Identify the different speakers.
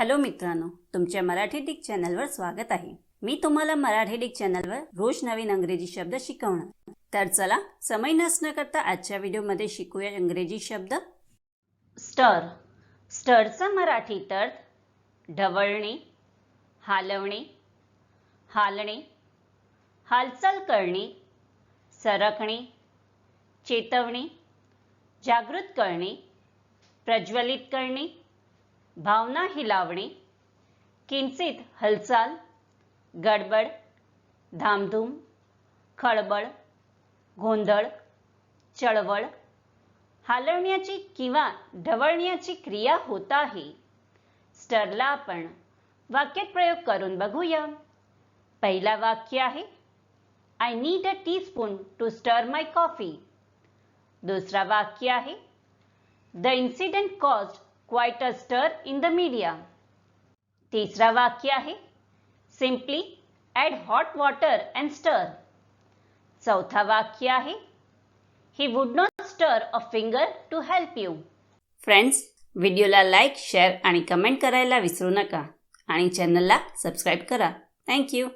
Speaker 1: Hello मित्रांनो तुमच्या Marathi Dick चॅनलवर स्वागत आहे. मी तुम्हाला मराठी डिक चॅनलवर रोज नवीन अंग्रेजी शब्द शिकवणार. तर चला समय नसणं करता आजच्या व्हिडिओमध्ये शिकूया इंग्रजी शब्द. स्टर. स्टरचा मराठी अर्थ ढवळणे हालवणे हालणे हालचाल करणे सरकणे चेतवणे जागृत करणे प्रज्वलित करणे भावना हिलावणे किंचित हालचाल गडबड धामधूम खळबळ गोंधळ चळवळ हालवण्याची किंवा ढवळण्याची क्रिया होत आहे. स्टरला आपण वाक्यात प्रयोग करून बघूया. पहिला वाक्य आहे I need a teaspoon to stir my coffee दुसरा वाक्य आहे the incident caused quite a stir in the media तिसरा वाक्य आहे. Simply add hot water and stir चौथा वाक्य आहे. He would not stir a finger to help you friends व्हिडिओला लाईक शेअर आणि कमेंट करायला विसरू नका. आणि चॅनलला सबस्क्राईब करा. थँक्यू